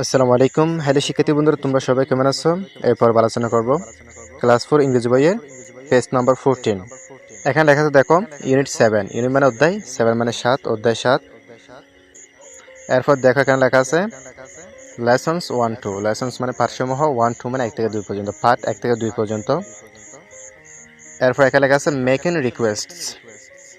আসসালামু আলাইকুম। হ্যালো শিক্ষার্থী বন্ধুরা, তোমরা সবাই কেমন আছো? এরপর আলোচনা করব। ক্লাস ফোর ইংরেজি বইয়ের পেজ নাম্বার ফোরটিন এখানে লেখা আছে, দেখো ইউনিট সেভেন ইউনিট মানে অধ্যায় সেভেন মানে সাত, অধ্যায় সাত। এরপর দেখো, এখানে লেখা আছে লেসন্স ওয়ান টু লেসন্স মানে পাঠসমূহ ওয়ান টু মানে এক থেকে দুই পর্যন্ত পার্ট এক থেকে দুই পর্যন্ত। এরপর এখানে লেখা আছে মেক ইন রিকোয়েস্টস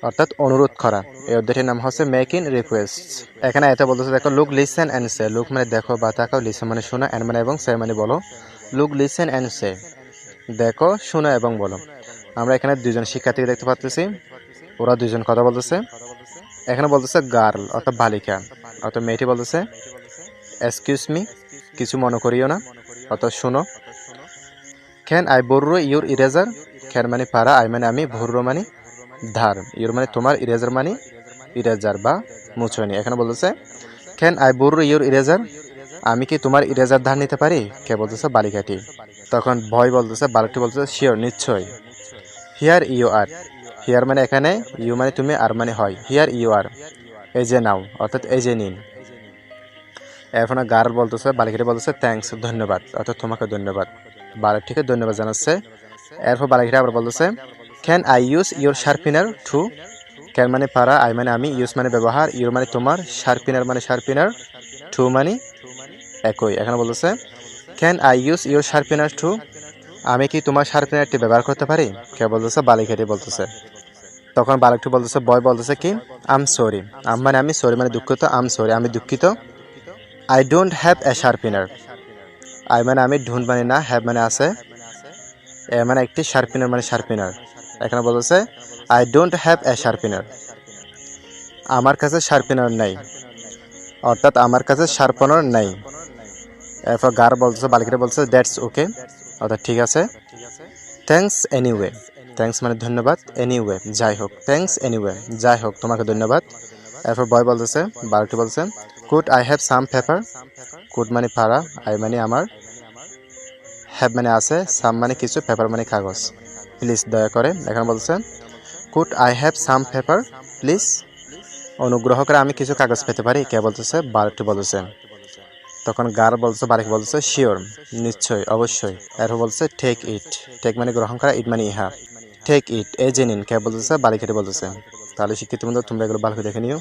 অর্থাৎ অনুরোধ করা। এই অধ্যায়টির নাম হচ্ছে মেক ইন রিকোয়েস্ট এখানে এটা বলতেছে, দেখো look listen and say look মানে দেখো বা তাকাও লিসেন মানে শোনো অ্যান্ড মানে এবং সে মানে বলো। লুক লিসেন অ্যান্ড সে দেখো, শোনো এবং বলো। আমরা এখানে দুজন শিক্ষার্থীকে দেখতে পাচ্ছি ওরা দুজন কথা বলতেছে। এখানে বলতেছে গার্ল অর্থাৎ বালিকা। অর্থাৎ মেয়েটি বলতেছে এক্সকিউজ মি কিছু মনে করিও না। অর্থাৎ শোনো। Can I borrow your eraser can মানে পারা আই মানে আমি ভর্র মানে ধার। ইউর মানে তোমার ইরেজার মানে ইরেজার বা মুছনি। এখানে বলতেছে can I borrow your eraser আমি কি তোমার ইরেজার ধার নিতে পারি? কে বলতেছে, বালিকাটি। তখন ভয় বলতেছে, বালকটি বলতেছে শিওর নিশ্চয় হিয়ার ইউ আর হিয়ার মানে এখানে ইউ মানে তুমি, আর মানে হয়। হিয়ার ইউ আর এই যে নাও। অর্থাৎ, এই যে নিন। এখন গার বলতেছে, বালিকাটি বলতেছে থ্যাঙ্কস ধন্যবাদ। অর্থাৎ, তোমাকে ধন্যবাদ। বালকটিকে ধন্যবাদ জানাচ্ছে। এরপর বালিকাটি আবার বলতেছে can I use your sharpener too can মানে পারা আই মানে আমি ইউজ মানে ব্যবহার ইউর মানে তোমার শার্পিনার মানে শার্পিনার টু মানে একই। এখানে বলতেছে can I use your sharpener too আমি কি তোমার শার্পিনারটি ব্যবহার করতে পারি? কে বলতেছে, বালিকাটি বলতেছে। তখন বালকটি বলতেছে বয় বলতেছে কি আম সরি আম মানে আমি সরি মানে দুঃখিত আম সরি আমি দুঃখিত। I don't have a sharpener I মানে আমি ঢুন্ড মানে না হ্যাভ মানে আছে। এ মানে একটি শার্পিনার মানে শার্পিনার এখানে বলতেছে I don't have a sharpener আমার কাছে শার্পিনার নাই। অর্থাৎ আমার কাছে শার্পনার নাই। এরপর গার বলতেছে, বালিকাটা বলতেছে দ্যাটস ওকে অর্থাৎ ঠিক আছে। থ্যাঙ্কস এনিওয়ে থ্যাঙ্কস মানে ধন্যবাদ। এনিওয়ে যাই হোক থ্যাঙ্কস এনিওয়ে যাই হোক তোমাকে ধন্যবাদ. এরপর বয় বলতেছে বারোটি বলছে could I have some paper could মানে পারা আই মানে আমার। হ্যাভ মানে আছে সাম মানে কিছু পেপার মানে কাগজ। প্লিজ দয়া করে এখানে বলছে could I have some paper please অনুগ্রহ করে আমি কিছু কাগজ পেতে পারি, কে বলতেছে? বারোটি বলতেছে। তখন গার বলছে, বারেক বলছে শিওর নিশ্চয়, অবশ্যই। এরপর বলছে টেক ইট টেক মানে গ্রহণ করা ইট মানে ইহা। টেক ইট এ যে নিন। কে বলতেছে? বালিকাটি বলতেছে। তাহলে শিক্ষিত বন্ধু, তোমরা এগুলো ভালো দেখে নিও।